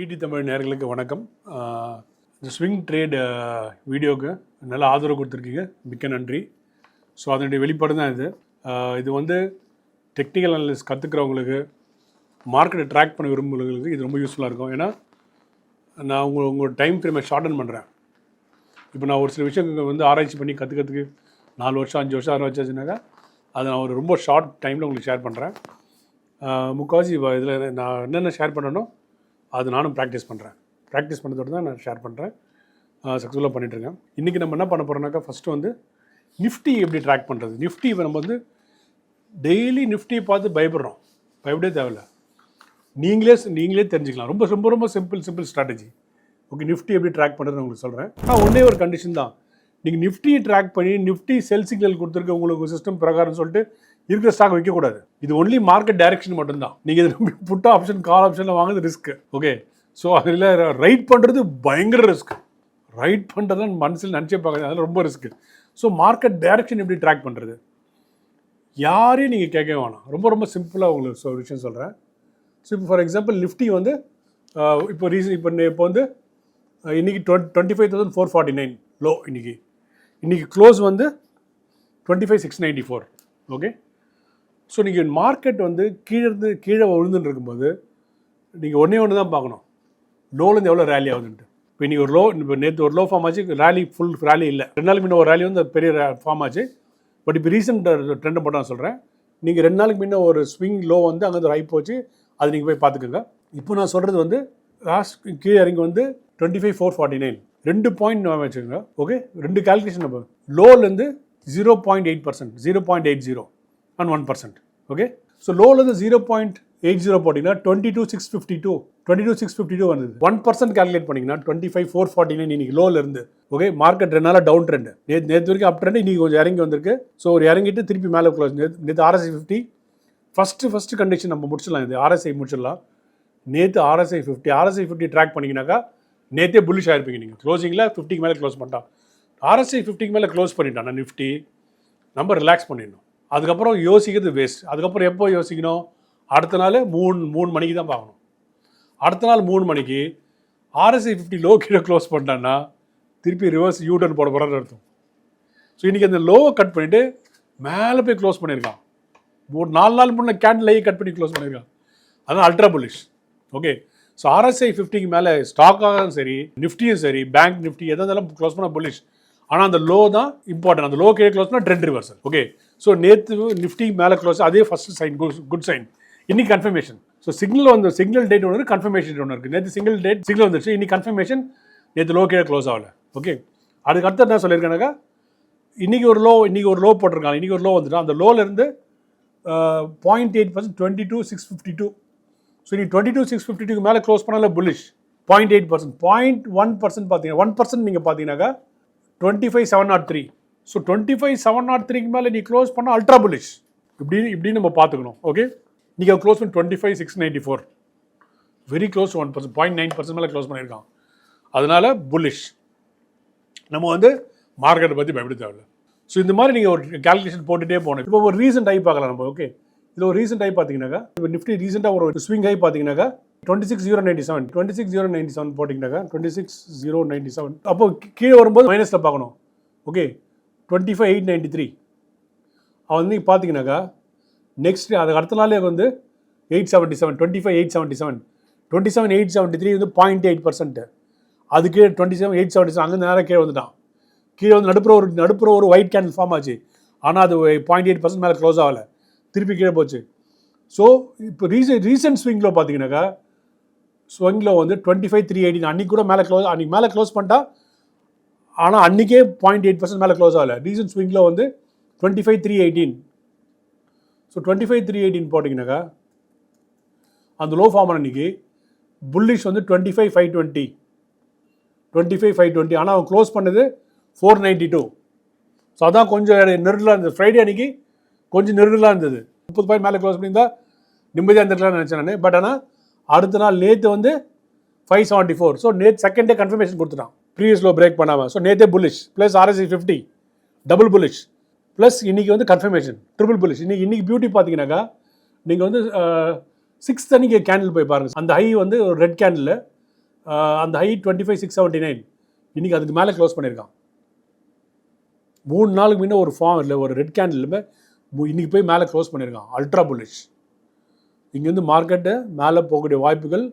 ED Tamil நேர்களுக்கு வணக்கம். இந்த ஸ்விங் ட்ரேடு வீடியோவுக்கு நல்ல ஆதரவு கொடுத்துருக்கீங்க. மிக்க நன்றி. ஸோ அதனுடைய வெளிப்பாடு தான் இது. இது வந்து டெக்னிக்கல் அனலிஸ்ட் கற்றுக்கிறவங்களுக்கு மார்க்கெட்டை ட்ராக் பண்ண விரும்புகிறவங்களுக்கு இது ரொம்ப யூஸ்ஃபுல்லாக இருக்கும். ஏன்னா நான் உங்கள் உங்களோட டைம் ஃப்ரேமை ஷார்டன் பண்ணுறேன் இப்போ நான் ஒரு சில விஷயங்கள் வந்து ஆராய்ச்சி பண்ணி கற்றுக்கிறதுக்கு நாலு வருஷம் அஞ்சு வருஷம் ஆறு வருஷம் ஆச்சுனாக்கா அதை நான் ஒரு ரொம்ப ஷார்ட் டைமில் உங்களுக்கு ஷேர் பண்ணுறேன் முக்கால்வாசி இதில் நான் என்னென்ன ஷேர் பண்ணணும் அது நானும் ப்ராக்டிஸ் பண்ணுறேன் ப்ராக்டிஸ் பண்ணதோடு தான் நான் ஷேர் பண்ணுறேன் சக்ஸஸ்ஃபுல்லாக பண்ணிகிட்ருக்கேன் இன்றைக்கி நம்ம என்ன பண்ண போகிறோம்னாக்கா ஃபஸ்ட்டு வந்து நிஃப்டி எப்படி ட்ராக் பண்ணுறது நிஃப்டி நம்ம வந்து டெய்லி நிஃப்டியை பார்த்து பயப்படுறோம். பயப்படவே தேவையில்ல. நீங்களே நீங்களே தெரிஞ்சுக்கலாம். ரொம்ப ரொம்ப ரொம்ப simple simple strategy okay Nifty எப்படி ட்ராக் பண்ணுறதுன்னு உங்களுக்கு சொல்கிறேன் ஆனால் ஒன்றே ஒரு கண்டிஷன் தான். நீங்கள் நிஃப்டியை ட்ராக் பண்ணி நிஃப்டி செல் சிக்னல் கொடுத்துருக்க உங்களுக்கு சிஸ்டம் பிரகாரம் சொல்லிட்டு இருக்கிற ஸ்டாக் வைக்கக்கூடாது. இது ஒன்லி மார்க்கெட் டைரக்ஷன் மட்டும்தான். நீங்கள் இது புட் ஆப்ஷன் கால் ஆப்ஷனில் வாங்குறது ரிஸ்க் ஓகே ஸோ அதில் ரைட் பண்ணுறது பயங்கர ரிஸ்க் ரைட் பண்ணுறது மனசில் நினச்சே பார்க்குறது அதெல்லாம் ரொம்ப ரிஸ்க்கு ஸோ மார்க்கெட் டைரக்ஷன் எப்படி ட்ராக் பண்ணுறது யாரையும் நீங்கள் கேட்க வேணாம். ரொம்ப ரொம்ப சிம்பிளாக உங்களுக்கு ஒரு விஷயம் சொல்கிறேன் ஸோ இப்போ ஃபார் எக்ஸாம்பிள் நிஃப்டி வந்து இப்போ ரீசன் இப்போ இப்போ வந்து இன்றைக்கி இன்னைக்கு twenty twenty five thousand four forty nine low இன்றைக்கி இன்றைக்கி க்ளோஸ் வந்து twenty five six ninety four okay so நீங்கள் மார்க்கெட் வந்து கீழே இருந்து கீழே விழுந்துன்னு இருக்கும்போது நீங்கள் ஒன்றே ஒன்று தான் பார்க்கணும். லோலேருந்து எவ்வளோ ரேலி ஆகுதுன்ட்டு. இப்போ இன்றைக்கி ஒரு லோ இப்போ நேற்று ஒரு லோ ஃபார்ம் ஆச்சு ரேலி ஃபுல் ரேலி இல்லை. ரெண்டு நாளைக்கு முன்ன ஒரு ரேலி வந்து பெரிய ஃபார்ம் ஆச்சு. பட் இப்போ ரீசெண்ட் ட்ரெண்டை மட்டும் நான் சொல்கிறேன் நீங்கள் ரெண்டு நாளுக்கு முன்ன ஒரு ஸ்விங் லோ வந்து அங்கே ஒரு ஹை போச்சு அது நீங்கள் போய் பார்த்துக்கோங்க. இப்போ நான் சொல்கிறது வந்து லாஸ்ட் கீழே இறங்கி வந்து twenty five four forty nine ரெண்டு பாயிண்ட் வச்சுக்கோங்க ஓகே ரெண்டு கால்குலேஷன் நம்ம. லோலேருந்து zero point eight percent zero point eight zero and one percent okay so லோலேருந்து zero point eight zero போட்டிங்கன்னா twenty two six fifty two twenty two six fifty two வந்தது. One percent calculate பண்ணிங்கன்னா twenty five four forty nine இன்னைக்கு இருந்து okay market ரெண்டு நாளாக down trend நேற்று நேற்று வரைக்கும் அப் ட்ரெண்ட் இன்னைக்கு கொஞ்சம் இறங்கி வந்திருக்கு. ஸோ ஒரு இறங்கிட்டு திருப்பி மேலே க்ளோஸ் நேற்று நேற்று RSI fifty first first condition நம்ம முடிச்சிடலாம். இது ஆர்எஸ்ஐ முடிச்சிடலாம். நேற்று RSI fifty RSI fifty track பண்ணிங்கனாக்கா நேற்றே புல்லிஷ் ஆகிருப்பீங்க நீங்கள் க்ளோசிங்கில் ஃபிஃப்டிக்கு மேலே க்ளோஸ் பண்ணிட்டான். ஆர்எஸ்ஐ ஃபிஃப்டிக்கு மேலே க்ளோஸ் பண்ணிட்டான். நான் நிஃப்டி நம்ம ரிலாக்ஸ் பண்ணிடணும். அதுக்கப்புறம் யோசிக்கிறது வேஸ்ட் அதுக்கப்புறம் எப்போ யோசிக்கணும்? அடுத்த நாள் மூணு மூணு மணிக்கு தான் பார்க்கணும். அடுத்த நாள் மூணு மணிக்கு ஆர்எஸ்ஐ ஃபிஃப்டி லோ கீழே க்ளோஸ் பண்ணிட்டேன்னா திருப்பி ரிவர்ஸ் யூடர்ன் போட போகிறான்னு அர்த்தம். ஸோ இன்றைக்கி அந்த லோவை கட் பண்ணிவிட்டு மேலே போய் க்ளோஸ் பண்ணியிருக்கான். ஒரு நாலு நாள் முன்னே கேண்டில் கட் பண்ணி க்ளோஸ் பண்ணியிருக்கான். அதான் ultra bullish okay so RSI ஃபிஃப்டிக்கு மேலே ஸ்டாக்காகவும் சரி நிஃப்டியும் சரி பேங்க் நிஃப்டி எதாவது இருந்தாலும் க்ளோஸ் பண்ண புல்லிஷ் ஆனால் அந்த லோ தான் இம்பார்ட்டன்ட் அந்த லோ கீழே க்ளோஸ் பண்ணால் ட்ரெண்ட் ரிவர்சல் ஓகே ஸோ நேற்று நிஃப்டி மேலே க்ளோஸ் அதே first sign good good sign இன்னைக்கு கன்ஃபர்மேஷன் ஸோ சிக்னல் வந்து சிக்னல் டேட் ஒன்று கன்ஃபர்மேஷன் ஒன்று இருக்குது நேற்று சிங்கிள் டேட் சிக்னல் வந்துருச்சு இன்னைக்கு கன்ஃபர்மேஷன் நேற்று லோ கீழே க்ளோஸ் ஆகலை. ஓகே அதுக்கு அடுத்து என்ன சொல்லியிருக்கேனாக்கா இன்றைக்கி ஒரு லோ இன்னைக்கு ஒரு லோ போட்டிருக்காங்க. இன்னைக்கு ஒரு லோ வந்துட்டு அந்த லோலேருந்து point eight percent twenty two six fifty two so நீ டுவெண்ட்டி டூ சிக்ஸ் ஃபிஃப்டி டூக்கு மேலே close பண்ணால bullish point eight percent point one percent பார்த்தீங்கன்னா ஒன் பர்சன்ட் நீங்கள் பார்த்தீங்கன்னாக்கா twenty five seven naught three so twenty five seven naught த்ரீக்கு மேலே நீ close பண்ணால் அல்ட்ரா புலிஷ் இப்படி இப்படி நம்ம பார்த்துக்கணும் ஓகே நீங்கள் க்ளோஸ் பண்ணி twenty five six ninety four very close one percent point nine percent மேலே க்ளோஸ் பண்ணியிருக்கான். அதனால புல்லிஷ் நம்ம வந்து மார்க்கெட்டை பற்றி பயப்பட தேவையில்ல. ஸோ இந்த மாதிரி நீங்கள் ஒரு கால்குலேஷன் போட்டுகிட்டே போகணும். இப்போ ஒரு ரீசன்ட் ஹை பார்க்கலாம் நம்ம ஓகே இதில் ஒரு ரீசெண்ட் ஹை பார்த்தீங்கன்னாக்கா இப்போ நிஃப்டி ரீசெண்டாக ஒரு ஸ்விங் ஹை பார்த்தீங்கன்னாக்கா twenty six zero ninety seven twenty six zero ninety seven போட்டிங்கனாக்கா twenty six zero ninety seven அப்போ கீழே வரும்போது மைனஸில் பார்க்கணும் okay twenty five eight ninety three அவன் வந்து நீங்கள் பார்த்தீங்கன்னாக்கா நெக்ஸ்ட் அதுக்கு அடுத்த நாளே வந்து eight seventy seven twenty five eight seventy seven twenty seven eight seventy three வந்து பாயிண்ட் எயிட் பர்சன்ட்டு அதுக்கு கீழே twenty seven eight seventy seven அங்கே நேராக கீழே வந்துட்டான். கீழே வந்து நடுப்புற ஒரு நடுப்புற ஒரு ஒயிட் கேண்டில் ஃபார்ம் ஆச்சு. ஆனால் அது பாயிண்ட் எயிட் பர்சன்ட் மேலே க்ளோஸ் ஆகலை. திருப்பி கீழே போச்சு. ஸோ இப்போ ரீசெண்ட் ரீசெண்ட் ஸ்விங்கில் பார்த்தீங்கன்னாக்கா ஸ்விங்கில் வந்து டுவெண்ட்டி ஃபைவ் த்ரீ எயிட்டின் அன்றைக்கி கூட மேலே க்ளோஸ் அன்றைக்கி மேலே க்ளோஸ் பண்ணிட்டா ஆனால் அன்றைக்கே பாயிண்ட் எயிட் பர்சன்ட் மேலே க்ளோஸ் ஆகலை. ரீசெண்ட் ஸ்விங்கில் வந்து twenty five three eighteen so twenty five three eighteen போட்டிங்கனாக்கா அந்த லோ ஃபார்ம் அன்றைக்கி புல்லிஷ் வந்து twenty five five twenty twenty five five twenty ஆனால் அவன் க்ளோஸ் பண்ணது ஃபோர் நைன்ட்டி டூ ஸோ அதான் கொஞ்சம் நெருடலாக இருந்தது. ஃப்ரைடே அன்றைக்கி கொஞ்சம் நெருடலாக இருந்தது. முப்பது பாயிண்ட் மேலே க்ளோஸ் பண்ணியிருந்தா நிம்மதியாக இருந்திருக்கலாம்னு நினச்சேன் நான். பட் ஆனால் அடுத்த நாள் நேற்று வந்து ஃபைவ் செவன்ட்டி ஃபோர் ஸோ நேற்று செகண்ட் டே கன்ஃபர்மேஷன் கொடுத்துட்டான். ப்ரீவியஸில் பிரேக் பண்ணாமல் ஸோ நேற்றே bullish plus RSI fifty double bullish plus இன்றைக்கி வந்து கன்ஃபர்மேஷன் ட்ரிபிள் புல்லிஷ் இன்றைக்கி இன்னைக்கு பியூட்டி பார்த்தீங்கன்னாக்கா நீங்கள் வந்து சிக்ஸ் அன்றைக்கி கேண்டில் போய் பாருங்கள் அந்த ஹை வந்து ஒரு ரெட் கேண்டில் அந்த high twenty five six seventy nine இன்றைக்கி அதுக்கு மேலே க்ளோஸ் பண்ணியிருக்கான். மூணு நாளுக்கு முன்னே ஒரு ஃபார்ம் இல்லை ஒரு ரெட் கேண்டில் இன்றைக்கி போய் மேலே க்ளோஸ் பண்ணியிருக்கான். அல்ட்ரா புல்லிஷ் இங்கேருந்து மார்க்கெட்டு மேலே போகக்கூடிய வாய்ப்புகள்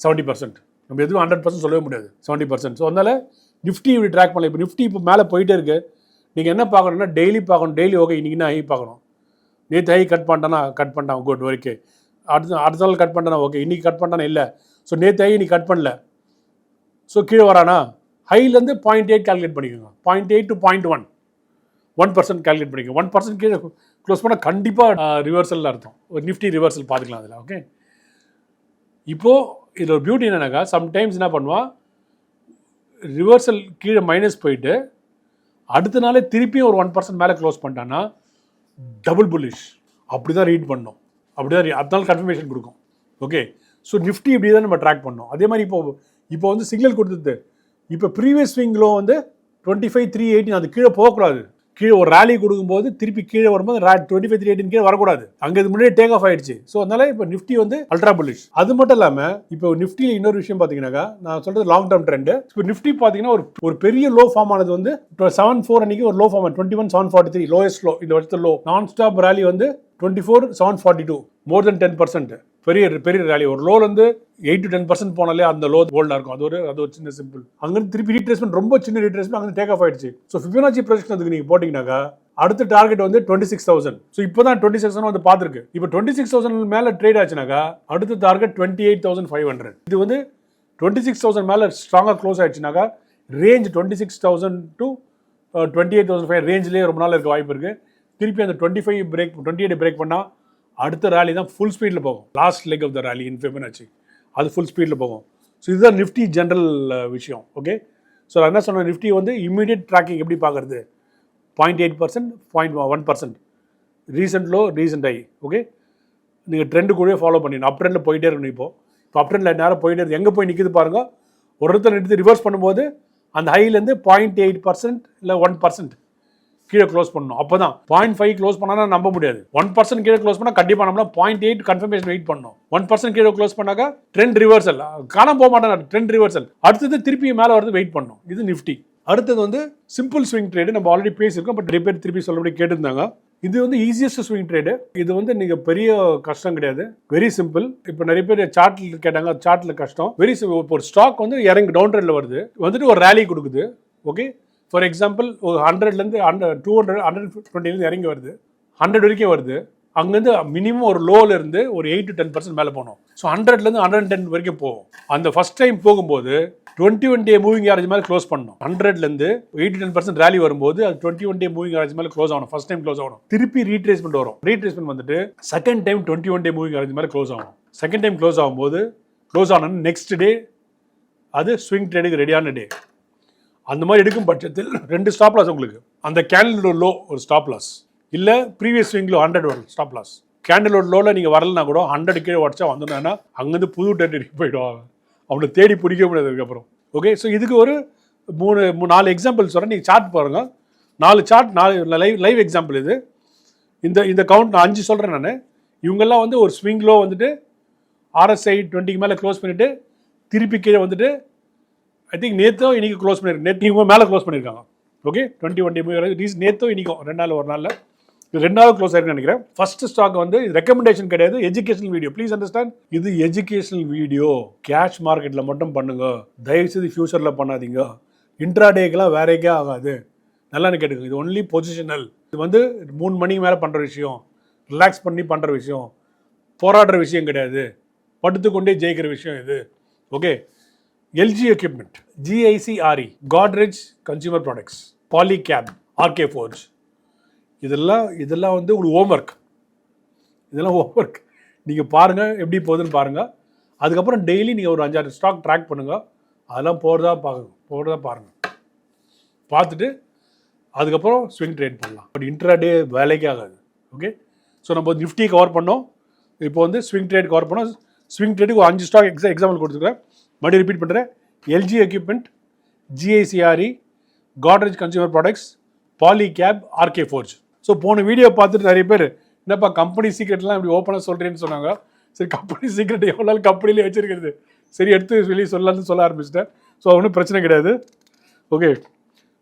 செவன்ட்டி பர்சன்ட் நம்ம எதுவும் ஹண்ட்ரட் பர்சன்ட் சொல்லவே முடியாது. செவன்ட்டி பர்சன்ட் ஸோ அதனால் நிஃப்டி இப்படி ட்ராக் பண்ணல இப்போ நிஃப்டி இப்போ மேலே போயிட்டே இருக்கு. நீங்கள் என்ன பார்க்கணும்னா டெய்லி பார்க்கணும். டெய்லி ஓகே இன்றைக்கி நான் ஹை பார்க்கணும். நேற்று ஹை கட் பண்ணிட்டானா கட் பண்ணிட்டான். குட் ஓகே அடுத்த அடுத்த நாள் கட் பண்ணிட்டானா ஓகே இன்றைக்கி கட் பண்ணிட்டானா இல்லை. ஸோ நேற்று ஹை இன்னைக்கு கட் பண்ணல. ஸோ கீழே வரானா? ஹைலேருந்து பாயிண்ட் எயிட் கால்குலேட் பண்ணிக்கோங்க. Point eight to point one one percent calculate பண்ணிக்கோங்க. ஒன் பர்சன்ட் கீழே க்ளோஸ் பண்ணால் கண்டிப்பாக ரிவர்சலில் அர்த்தம். ஒரு நிஃப்டி ரிவர்சல் பார்த்துக்கலாம் அதில் ஓகே இப்போது இதில் ஒரு பியூட்டி என்னன்னாக்கா சம்டைம்ஸ் என்ன பண்ணுவான் ரிவர்சல் கீழே மைனஸ் போயிட்டு அடுத்த நாளே திருப்பியும் ஒரு ஒன் பர்சன்ட் மேலே க்ளோஸ் பண்ணிட்டான்னா டபுள் புல்லிஷ் அப்படி தான் ரீட் பண்ணோம். அப்படி தான் அடுத்த நாள் கன்ஃபர்மேஷன் கொடுக்கும். ஓகே ஸோ நிஃப்டி இப்படி தான் நம்ம ட்ராக் பண்ணோம். அதே மாதிரி இப்போ இப்போ வந்து சிக்னல் கொடுத்தது. இப்போ ப்ரீவியஸ் ஸ்விங்கிலும் வந்து டுவெண்ட்டி ஃபைவ் த்ரீ எயிட்டின் அது கீழே போகக்கூடாது. கீழே ஒரு ரேலி கொடுக்கும்போது திருப்பி கீழே வரும்போது டுவெண்ட்டி ஃபைவ் த்ரீ எயிட்டின் கீழே வரக்கூடாது. அங்கே இது முன்னாடி டேக் ஆஃப் ஆயிடுச்சு. ஸோ அதனால இப்போ நிஃப்டி வந்து அல்ட்ரா புல்லிஷ் அது மட்டும் இல்லாமல் இப்போ நிஃப்டியில் இன்னொரு விஷயம் பார்த்தீங்கன்னாக்கா நான் சொல்றது லாங் டேர்ம் ட்ரெண்டு இப்போ நிஃப்டி பார்த்தீங்கன்னா ஒரு ஒரு பெரிய லோ ஃபார்ம் ஆனது வந்து செவன் ஃபோர் அன்னைக்கு ஒரு low form twenty one seven forty three lowest low இந்த வருஷத்துல லோ நான் ஸ்டாப் ரேலி வந்து twenty four seven forty two more than ten percent பெரிய பெரிய ரேலி ஒரு லோலேருந்து எயிட் டு டென் பர்சன்ட் போனாலே அந்த லோ ஹோல்டாக இருக்கும். அது ஒரு அது ஒரு சின்ன சிம்பிள் அங்கேருந்து திருப்பி ரீட்ரேஸ்மெண்ட் ரொம்ப சின்ன ரீட்ரேஸ்மெண்ட் அங்கே டேக் ஆஃப் ஆயிடுச்சு. ஸோ ஃபிபனாச்சி ப்ரொஜெக்ஷன் அதுக்கு நீங்கள் போட்டிங்கனாக்கா அடுத்த டார்கெட் வந்து டுவெண்ட்டி சிக்ஸ் தௌசண்ட் ஸோ இப்போ தான் டுவெண்ட்டி சிக்ஸ் வந்து பார்த்துருக்கு. இப்போ டுவெண்ட்டி சிக்ஸ் தௌசண்ட் மேலே ட்ரேட் ஆச்சுனாக்கா அடுத்த target twenty eight thousand five hundred இது வந்து டுவெண்ட்டி சிக்ஸ் தௌசண்ட் மேலே ஸ்ட்ராங்காக close ஆயிடுச்சுனாக்கா range twenty six thousand to twenty eight thousand five ரேஞ்சிலே ரொம்ப நாள் இருக்க வாய்ப்பு இருக்குது திருப்பி அந்த twenty five break twenty eight break பண்ணால் அடுத்த ரேலி தான் ஃபுல் ஸ்பீடில் போகும். Last leg of the rally in Fibonacci அது ஃபுல் ஸ்பீடில் போகும். ஸோ இதுதான் நிஃப்டி ஜென்ரல் uh, விஷயம். ஓகே ஸோ நான் என்ன சொன்னேன்? நிஃப்டி வந்து இம்மீடியட் ட்ராக்கிங் எப்படி பார்க்குறது? Point eight percent point one percent recent low recent high okay நீங்கள் ட்ரெண்டு கூடவே ஃபாலோ பண்ணிடணும். அப் ட்ரெண்டில் போயிட்டே இருக்கணும் இப்போ. இப்போ அப் ட்ரெண்டில் நேரம் போயிட்டே இருக்குது எங்கே போய் நிற்குது பாருங்க? ஒரு எடுத்து ரிவர்ஸ் பண்ணும்போது அந்த ஹைலேருந்து பாயிண்ட் எயிட் பர்சன்ட் இல்லை ஒன் பர்சன்ட் கீழே க்ளோஸ் பண்ணணும். அப்போ தான் பாயிண்ட் ஃபைவ் க்ளோஸ் பண்ணால் நம்ப முடியாது. ஒன் பர்சன்ட் கீழே க்ளோஸ் பண்ணால் கண்டிப்பாக நம்மளா பாயிண்ட் எயிட் கன்ஃபர்மேஷன் வெயிட் பண்ணணும். ஒன் பர்சன்ட் கீழே க்ளோஸ் பண்ணாக்கா ட்ரெண்ட் ரிவர்சல் காணாம போக மாட்டேன் ட்ரெண்ட் ரிவர்சல் அடுத்தது திருப்பி மேலே வரது வெயிட் பண்ணணும். இது நிஃப்டி அடுத்தது வந்து சிம்பிள் ஸ்விங் ட்ரேடு நம்ம ஆல்ரெடி பேசியிருக்கோம். பட் நிறைய பேர் திருப்பி சொல்லபடி கேட்டிருந்தாங்க. இது வந்து ஈஸியஸ்ட் ஸ்விங் ட்ரேடு இது வந்து நீங்கள் பெரிய கஷ்டம் கிடையாது. வெரி சிம்பிள் இப்போ நிறைய பேர் சார்ட்டில் கேட்டாங்க. சார்ட்டில் கஷ்டம். வெரி இப்போ ஒரு ஸ்டாக் வந்து இறங்கி டவுன் ட்ரெண்டில் வருது. வந்துட்டு ஒரு ரேலி கொடுக்குது. ஓகே ஃபார் எக்ஸாம்பிள் ஒரு ஹண்ட்ரட்லேருந்து ஹண்ட்ரட் டூ ஹண்ட்ரட் ஹண்ட்ரட் டுவெண்ட்டிலேருந்து இறங்கி வருது. ஹண்ட்ரட் வரைக்கும் வருது. அங்கேருந்து மினிமம் ஒரு லோலருந்து ஒரு எயிட் டு டென் பர்சன்ட் மேலே போகணும். ஸோ ஹண்ட்ரட்லேருந்து ஹண்ட்ரட் டென் வரைக்கும் போகும். அந்த ஃபர்ஸ்ட் டைம் போகும்போது twenty one day moving average மேலே க்ளோஸ் பண்ணணும். ஹண்ட்ரட்லேருந்து எயிட் டென் பர்சன்ட் ரேலி வரும்போது அது twenty one day moving average மேலே க்ளோஸ் ஆகணும். ஃபஸ்ட் டைம் க்ளோஸ் ஆகணும். திருப்பி ரீட்ரேஸ்மெண்ட் வரும். ரீட்ரேஸ்மெண்ட் வந்துட்டு second time twenty one day moving average மேலே க்ளோஸ் ஆகும் செகண்ட் டைம் க்ளோஸ் ஆகும்போது க்ளோஸ் ஆன நெக்ஸ்ட் டே அது ஸ்விங் ட்ரேடுக்கு ரெடியான டே அந்த மாதிரி எடுக்கும் பட்சத்தில் ரெண்டு ஸ்டாப் லாஸ் உங்களுக்கு. அந்த கேண்டிலோட லோ ஒரு ஸ்டாப் லாஸ் இல்லை ப்ரீவியஸ் ஸ்விங்கில் ஹண்ட்ரட் வரும் ஸ்டாப் லாஸ் கேண்டிலோட லோவில் நீங்கள் வரலனா கூட ஹண்ட்ரட் கீழே உடச்சா வந்தோன்னா அங்கேருந்து புது டெரிட்டரி போயிடுவாங்க அவனை தேடி பிடிக்க முடியாது அதுக்கப்புறம். ஓகே ஸோ இதுக்கு ஒரு மூணு மூணு நாலு எக்ஸாம்பிள் சொல்கிறேன் நீங்கள் சார்ட் பாருங்கள் நாலு சார்ட் நாலு லைவ் லைவ் எக்ஸாம்பிள் இது. இந்த இந்த கவுண்ட் நான் அஞ்சு சொல்கிறேன் நான். இவங்கெல்லாம் வந்து ஒரு ஸ்விங் லோ வந்துட்டு ஆர்எஸ்ஐ டுவெண்ட்டிக்கு மேலே க்ளோஸ் பண்ணிவிட்டு திருப்பி கீழே வந்துட்டு ஐ திங்க் நேத்தோ இன்னைக்கு க்ளோஸ் பண்ணிருக்கு நேற்று இவங்க மேலே க்ளோஸ் பண்ணியிருக்காங்க ஓகே டுவெண்ட்டி ஒன் டே ரீஸ் நேத்தோ இன்னைக்கும் ரெண்டு நாள் ஒரு நாளில். இது ரெண்டு நாள் க்ளோஸ் ஆயிருக்குன்னு நினைக்கிறேன். ஃபர்ஸ்ட் ஸ்டாக் வந்து ரெக்கமெண்டேஷன் கிடையாது எஜுகேஷனல் வீடியோ ப்ளீஸ் அண்டர்ஸ்டாண்ட் இது எஜுகேஷனல் வீடியோ கேஷ் மார்க்கெட்டில் மட்டும் பண்ணுங்க. தயவுசெய்து ஃபியூச்சரில் பண்ணாதீங்க. இன்ட்ராடேக்கெல்லாம் வேறேக்கே ஆகாது. நல்லா கேட்டுக்கோங்க. இது ஒன்லி பொசிஷனல் இது வந்து மூணு மணிக்கு மேலே பண்ணுற விஷயம். ரிலாக்ஸ் பண்ணி பண்ணுற விஷயம். போராடுற விஷயம் கிடையாது. படுத்துக்கொண்டே ஜெயிக்கிற விஷயம் இது. Okay LG equipment GICRE Godrej consumer products Polycab RK Forge இதெல்லாம் இதெல்லாம் வந்து உங்களுக்கு ஹோம்ஒர்க் இதெல்லாம் ஹோம்ஒர்க் நீங்கள் பாருங்கள் எப்படி போகுதுன்னு பாருங்கள் அதுக்கப்புறம் டெய்லி நீங்கள் ஒரு அஞ்சாறு ஸ்டாக் ட்ராக் பண்ணுங்கள் அதெல்லாம் போகிறதா பார்க்க போகிறதா பாருங்கள் பார்த்துட்டு அதுக்கப்புறம் ஸ்விங் ட்ரேட் பண்ணலாம். பட் இன்ட்ராடே வேலைக்கே ஆகாது ஓகே ஸோ நம்ம நிஃப்டி கவர் பண்ணோம். இப்போ வந்து ஸ்விங் ட்ரேட் கவர் பண்ணோம். ஸ்விங் ட்ரேட்டுக்கு ஒரு அஞ்சு ஸ்டாக் எக்ஸா எக்ஸாம்பிள் கொடுத்துருக்கேன் மறுபடியும் ரிப்பீட் பண்ணுறேன் LG equipment GICRE Godrej consumer products Polycab RK Forge so போன வீடியோ பார்த்துட்டு நிறைய பேர் என்னப்பா கம்பெனி சீக்ரெட்லாம் இப்படி ஓப்பனாக சொல்கிறேன்னு சொன்னாங்க? சரி கம்பெனி சீக்ரெட் எவ்வளோ நாள் கம்பெனிலே வச்சிருக்கிறது? சரி எடுத்து வெளியே சொல்லலாம்னு சொல்ல ஆரம்பிச்சிட்டேன். ஸோ ஒன்றும் பிரச்சனை கிடையாது. ஓகே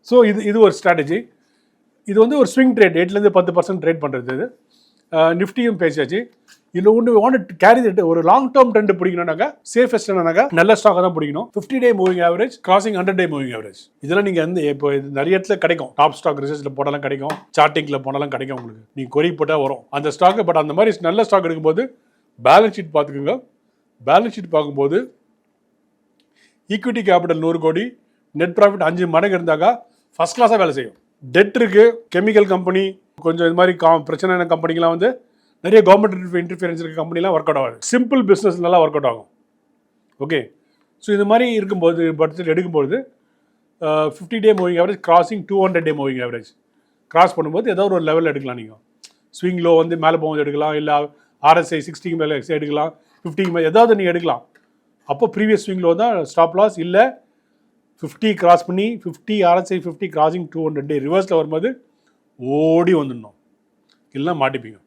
ஸோ இது இது ஒரு ஸ்ட்ராட்டஜி இது வந்து ஒரு ஸ்விங் ட்ரேட் எட்டுலேருந்து பத்து பர்சன்ட் ட்ரேட் பண்ணுறது இது. நிஃப்டியும் பேசியாச்சு. இதில் ஒன்று வாண்ட் கேரி தட் ஒரு லாங் டேர்ம் ட்ரெண்ட் பிடிக்கணும்னாக்கா சேஃபஸ்ட் என்னன்னாக்கா நல்ல ஸ்டாக்காக தான் பிடிக்கணும். Fifty day moving average crossing hundred day moving average இதெல்லாம் நீங்கள் வந்து இப்போ இது நிறைய இடத்துல கிடைக்கும். டாப் ஸ்டாக் ரிசர்ச்சில் போனாலும் கிடைக்கும். சார்ட்டிங்கில் போனாலும் கிடைக்கும் உங்களுக்கு. நீங்கள் கொரி போட்டால் வரும். அந்த ஸ்டாக்கு பட் அந்த மாதிரி நல்ல ஸ்டாக் எடுக்கும்போது பேலன்ஸ் ஷீட் பார்த்துக்குங்க. பேலன்ஸ் ஷீட் பார்க்கும்போது ஈக்விட்டி கேபிட்டல் நூறு கோடி நெட் ப்ராஃபிட் அஞ்சு மடங்கு இருந்தாக்கா ஃபஸ்ட் கிளாஸாக வேலை செய்யும். டெட் இருக்கு கெமிக்கல் கம்பெனி கொஞ்சம் இது மாதிரி கா பிரச்சனையான கம்பெனிலாம் வந்து நிறைய கவர்மெண்ட் இன்டர்ஃபியரன்ஸ் இருக்க கம்பெனிலாம் ஒர்க் அவுட் ஆகும் சிம்பிள் பிஸ்னஸ் நல்லா ஒர்க் அவுட் ஆகும். ஓகே ஸோ இது மாதிரி இருக்கும்போது பட்ஜெட் எடுக்கும்போது fifty day moving average crossing two hundred day moving average cross பண்ணும்போது ஏதோ ஒரு லெவலில் எடுக்கலாம் நீங்கள் ஸ்விங் லோ வந்து மேலே போகும்போது எடுக்கலாம் இல்லை ஆர்எஸ்ஐ சிக்ஸ்டிக்கு மேலே எடுக்கலாம் ஃபிஃப்டிக்கு மேலே ஏதாவது நீங்கள் எடுக்கலாம். அப்போ ப்ரீவியஸ் ஸ்விங் லோ தான் ஸ்டாப் லாஸ் இல்லை ஃபிஃப்டி கிராஸ் பண்ணி fifty RSI fifty crossing to hundred day ரிவர்ஸில் வரும்போது ஓடி வந்துடணும். இல்லைன்னா மாட்டிப்பீங்க.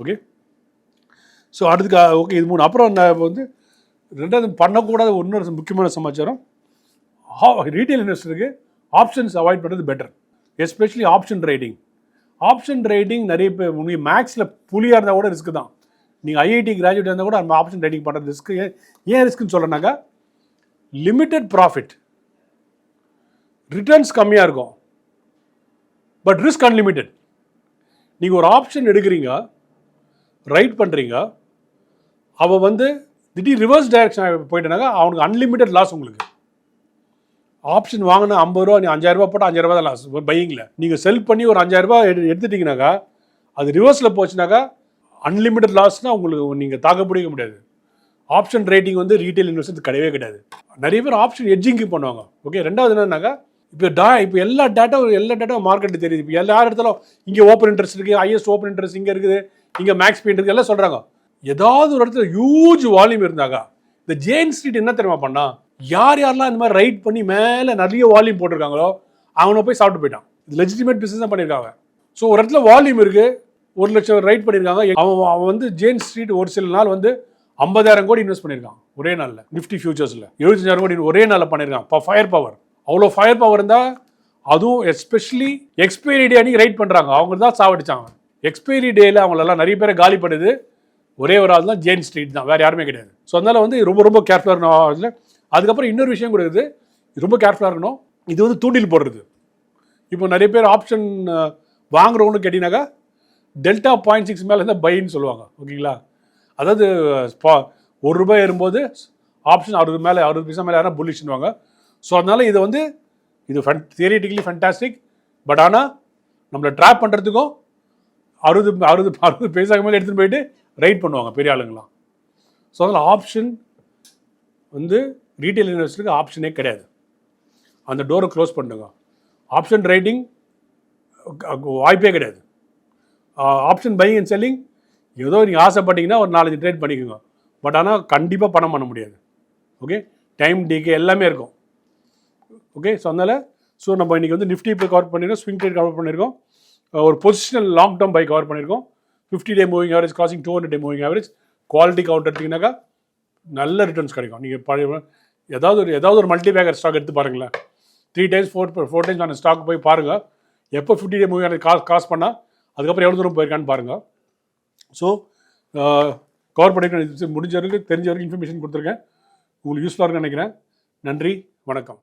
ஓகே ஸோ அடுத்துக்கு ஓகே இது மூணு. அப்புறம் நான் வந்து ரெண்டாவது பண்ணக்கூடாத இன்னொரு முக்கியமான சமாச்சாரம். ரீட்டைல் இன்வெஸ்டருக்கு ஆப்ஷன்ஸ் அவாய்ட் பண்ணுறது better especially option writing option writing நிறைய பேர் நீங்கள் மேக்ஸில் புலியாக இருந்தால் கூட ரிஸ்க் தான். நீங்கள் ஐஐடி கிராஜுவேட் இருந்தால் கூட அந்த ஆப்ஷன் ரைடிங் பண்ணுறது ரிஸ்க்கு ஏன் ஏன் ரிஸ்க்குன்னு சொல்கிறேன்னாக்கா லிமிட்டட் ப்ராஃபிட் ரிட்டர்ன்ஸ் கம்மியாக இருக்கும். பட் ரிஸ்க் அன்லிமிட்டெட் நீங்கள் ஒரு ஆப்ஷன் எடுக்கிறீங்க ரைட் பண்ணுறீங்க அவன் வந்து திடீர் ரிவர்ஸ் டைரக்ஷன் போயிட்டனாக்கா அவனுக்கு அன்லிமிட்டெட் லாஸ் உங்களுக்கு. ஆப்ஷன் வாங்கினா ஐம்பது ரூபா நீ அஞ்சாயிரம் ரூபா போட்டால் அஞ்சாயிரம் ரூபா தான் லாஸ் பையிங்கில் நீங்கள் செல் பண்ணி ஒரு அஞ்சாயிரம் ரூபா எடு எடுத்துட்டீங்கனாக்கா அது ரிவர்ஸில் போச்சுனாக்கா அன்லிமிட்டட் லாஸ்னால் உங்களுக்கு நீங்கள் தாக்க பிடிக்க முடியாது. ஆப்ஷன் ரேட்டிங் வந்து ரீட்டைல் இன்வெஸ்டர் கிடையவே கிடையாது. நிறைய பேர் ஆப்ஷன் எட்ஜிங்க்கு பண்ணுவாங்க. ஓகே ரெண்டாவது என்னன்னாக்கா இப்போ டா இப்போ எல்லா டேட்டாவும் எல்லா டேட்டாவும் மார்க்கெட்டு தெரியுது. இப்போ எல்லா இடத்துலும் இங்கே ஓப்பன் இன்ட்ரெஸ்ட் இருக்குது ஐஎஸ் ஓப்பன் இன்ட்ரெஸ்ட் இங்கே இருக்குது இங்கே மேக்ஸ் பெயிண்ட் இருக்குது எல்லாம் சொல்கிறாங்க ஏதாவது ஒரு இடத்துல ஹியூஜ் வால்யூம் இருந்தாக்கா இந்த ஜேன் ஸ்ட்ரீட் என்ன தெரியுமா பண்ணா? யார் யாரெல்லாம் இந்த மாதிரி ரைட் பண்ணி மேலே நிறைய வால்யூம் போட்டிருக்காங்களோ அவனை போய் சாப்பிட்டு போயிட்டான். இது லெஜிட்டிமேட் பிஸ்னஸ் தான் பண்ணியிருக்காங்க. ஸோ ஒரு இடத்துல வால்யூம் இருக்குது ஒரு லட்சம் ரைட் பண்ணியிருக்காங்க. அவன் அவன் வந்து ஜேன் ஸ்ட்ரீட் ஒரு சில நாள் வந்து ஐம்பதாயிரம் கோடி இன்வெஸ்ட் பண்ணியிருக்கான் ஒரே நாளில். நிஃப்டி ஃபியூச்சர்ஸில் எழுபத்தஞ்சாயிரம் கோடி ஒரே நாளில் பண்ணியிருக்கான். இப்போ ஃபயர் பவர் அவ்வளோ ஃபயர் பவர் இருந்தால் அதுவும் எஸ்பெஷலி எக்ஸ்பைரி டே அன்னைக்கு ரைட் பண்ணுறாங்க அவங்க தான் சாவடிச்சாங்க. எக்ஸ்பைரி டேயில் அவங்களெல்லாம் நிறைய பேரை காலி பண்ணுது. ஒரே ஒரு ஆள் தான் ஜெயின் ஸ்ட்ரீட் தான். வேறு யாருமே கிடையாது. ஸோ அதனால் வந்து ரொம்ப ரொம்ப கேர்ஃபுல்லாக இருக்கணும். அதில் அதுக்கப்புறம் இன்னொரு விஷயம் கூட இருக்குது. ரொம்ப கேர்ஃபுல்லாக இருக்கணும். இது வந்து தூண்டில் போடுறது. இப்போ நிறைய பேர் ஆப்ஷன் வாங்குறவங்கன்னு கேட்டிங்கனாக்கா டெல்டா பாயிண்ட் சிக்ஸ் மேலே இருந்தால் பைன்னு சொல்லுவாங்க. ஓகேங்களா அதாவது ஸ்பா ஒரு ரூபாய் ஏறும்போது ஆப்ஷன் அறுபது மேலே அறுபது பைசா மேலே யாரும் புல்லிஷ்னுவாங்க ஸோ அதனால் இது வந்து இது ஃபன் தியரிட்டிக்கலி ஃபண்டாஸ்டிக் பட் ஆனால் நம்மளை ட்ராப் பண்ணுறதுக்கும் அறுபது அறுபது அறுபது பைசாக்கு மேலே எடுத்துகிட்டு போயிட்டு ரைட் பண்ணுவாங்க பெரிய ஆளுங்களாம் ஸோ அதில் ஆப்ஷன் வந்து ரீட்டைல் இன்வெஸ்டருக்கு ஆப்ஷனே கிடையாது. அந்த டோரை க்ளோஸ் பண்ணுங்க. ஆப்ஷன் ரைட்டிங் வாய்ப்பே கிடையாது. ஆப்ஷன் பையிங் அண்ட் செல்லிங் ஏதோ நீங்கள் ஆசைப்பட்டீங்கன்னா ஒரு நாலஞ்சு ட்ரேட் பண்ணிக்கோங்க. பட் ஆனால் கண்டிப்பாக பணம் பண்ண முடியாது. ஓகே டைம் டீக்கே எல்லாமே இருக்கும். ஓகே ஸோ அதனால் ஸோ நம்ம இன்றைக்கி வந்து நிஃப்டி இப்போ கவர் பண்ணியிருக்கோம் ஸ்விங் ட்ரேட் கவர் பண்ணியிருக்கோம் ஒரு positional long term buy cover பண்ணியிருக்கோம் fifty day moving average crossing two hundred day moving average quality count எடுத்திங்கனாக்கா நல்ல ரிட்டர்ன்ஸ் கிடைக்கும். நீங்கள் பழைய ஏதாவது ஒரு ஏதாவது ஒரு மல்டி பேக்கர் ஸ்டாக் எடுத்து பாருங்களேன். Three times four four times அந்த ஸ்டாக் போய் பாருங்கள் எப்போ fifty day moving cross cross பண்ணால் அதுக்கப்புறம் எவ்வளோ தூரம் போயிருக்கான்னு பாருங்கள் ஸோ கவர் பண்ணிக்க முடிஞ்ச வரைக்கும் தெரிஞ்ச வரைக்கும் இன்ஃபர்மேஷன் கொடுத்துருக்கேன். உங்களுக்கு யூஸ்ஃபுல்லாக இருக்குன்னு நினைக்கிறேன். நன்றி வணக்கம்.